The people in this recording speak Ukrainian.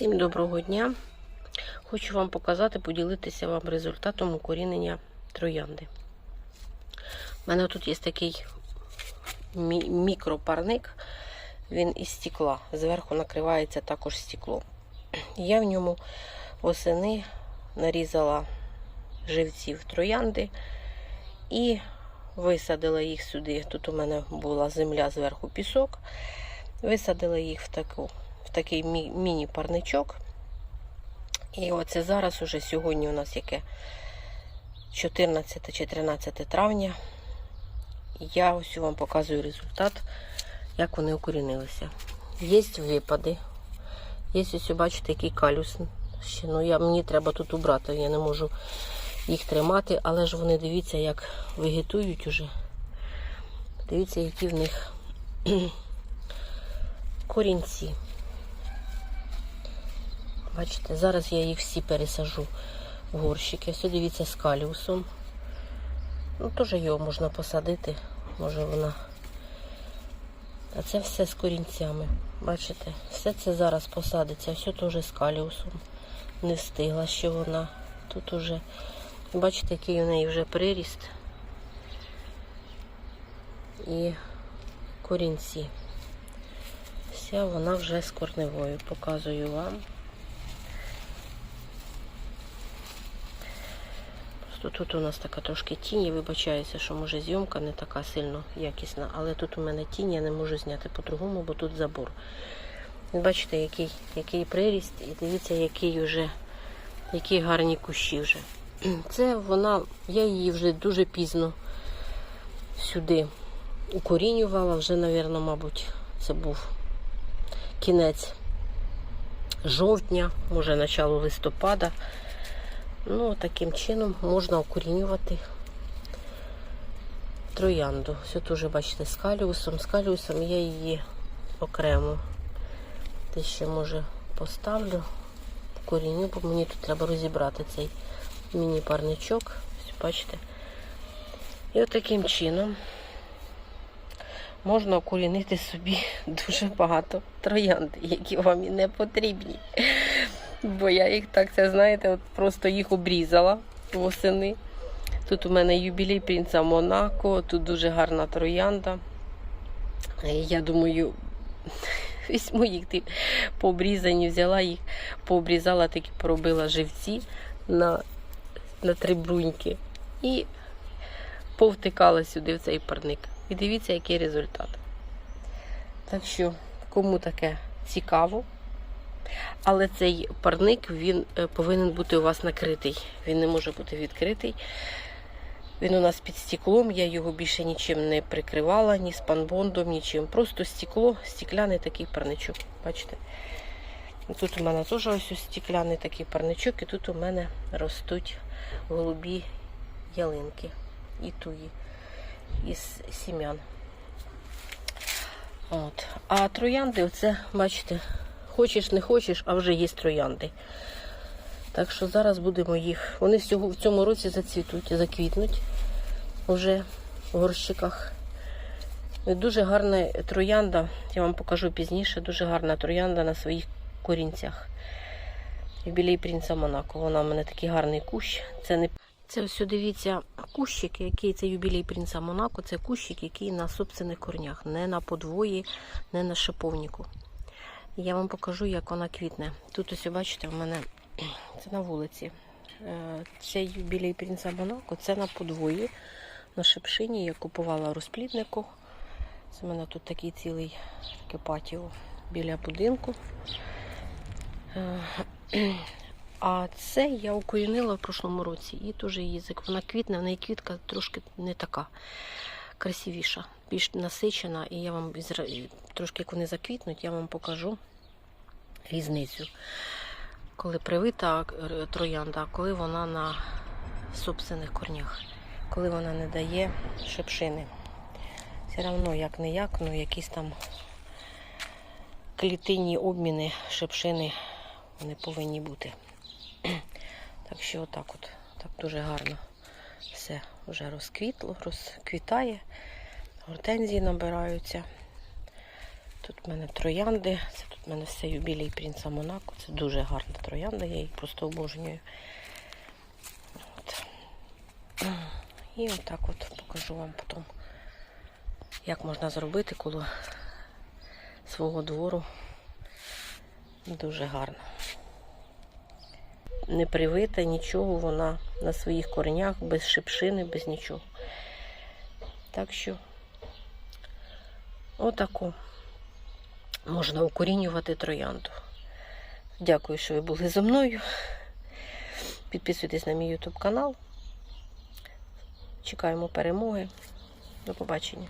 Всім доброго дня. Хочу вам показати, поділитися вам результатом укорінення троянди. У мене тут є такий мі- мікропарник, він із стекла. Зверху накривається також стеклом. Я в ньому восени нарізала живців троянди і висадила їх сюди. Тут у мене була земля зверху пісок. Висадила їх в таку в такий мі- міні-парничок. І оце зараз, уже сьогодні у нас яке 14 чи 13 травня. Я ось вам показую результат, як вони укорінилися. Є випади. Є ось, бачите, який калюс. Ще, ну, я, мені треба тут убрати, я не можу їх тримати, але ж вони дивіться, як вегетують уже. Дивіться, які в них корінці. Бачите, зараз я їх всі пересажу в горщики. Все дивіться з каліусом. Ну, теж його можна посадити. Може вона. А це все з корінцями. Бачите, все це зараз посадиться, все теж з каліусом. Не встигла ще вона. Тут уже, бачите, який у неї вже приріст. І корінці. Вся вона вже з корневою. Показую вам. Просто тут у нас така трошки тінь, я вибачаюся, що може зйомка не така сильно якісна, але тут у мене тінь, я не можу зняти по-другому, бо тут забор. Бачите, який, який приріст, і дивіться, який вже, які гарні кущі вже. Це вона, я її вже дуже пізно сюди укорінювала, вже, мабуть, мабуть, це був кінець жовтня, може начало листопада. Ну, таким чином можна укорінювати троянду. Все тут бачите, з каліусом. З каліусом я її окремо. Те ще може поставлю, коріню, бо мені тут треба розібрати цей міні-парничок. Бачите. І от таким чином можна укорінити собі дуже багато троянд, які вам і не потрібні. Бо я їх так, це знаєте, от просто їх обрізала восени. Тут у мене юбілей принца Монако, тут дуже гарна троянда. Я думаю, візьму їх пообрізані, взяла їх, пообрізала, такі поробила живці на, на три. І повтикала сюди в цей парник. І дивіться, який результат. Так що, кому таке цікаво, але цей парник він е, повинен бути у вас накритий. Він не може бути відкритий. Він у нас під стеклом, я його більше нічим не прикривала, ні спанбондом, нічим. Просто стекло, стекляний такий парничок. Бачите? Тут у мене теж ось стекляний такий парничок, і тут у мене ростуть голубі ялинки і туї із сім'ян. От. А троянди, оце, бачите, хочеш, не хочеш, а вже є троянди. Так що зараз будемо їх. Вони в цьому році зацвітуть, заквітнуть вже в горщиках. Дуже гарна троянда, я вам покажу пізніше, дуже гарна троянда на своїх корінцях. Юбілей принца Монако. Вона в мене такий гарний кущ. Це не це ось дивіться кущик, який це юбілей принца Монако. Це кущик, який на собственних корнях, не на подвої, не на шиповнику. Я вам покажу, як вона квітне. Тут ось бачите, в мене це на вулиці. Е, Це юбілей принца Монако, це на подвої, на шипшині. Я купувала розпліднику. Це в мене тут такий цілий таке патіо біля будинку. Е, А це я укорінила в прошлому році. І теж язик. Вона квітне, в неї квітка трошки не така красивіша, більш насичена. І я вам трошки, як вони заквітнуть, я вам покажу різницю. Коли привита е, троянда, коли вона на собственних корнях, коли вона не дає шипшини. Все одно, як не як, ну якісь там клітинні обміни, шипшини вони повинні бути. Так що отак от, так дуже гарно все вже розквітло, розквітає, гортензії набираються. Тут в мене троянди. Це тут в мене все юбілей принца Монако. Це дуже гарна троянда, я її просто обожнюю. От. І отак от покажу вам потім, як можна зробити коло свого двору. Дуже гарно. Не привита нічого, вона на своїх коренях, без шипшини, без нічого. Так що отаку можна укорінювати троянду. Дякую, що ви були зі мною. Підписуйтесь на мій YouTube канал. Чекаємо перемоги. До побачення.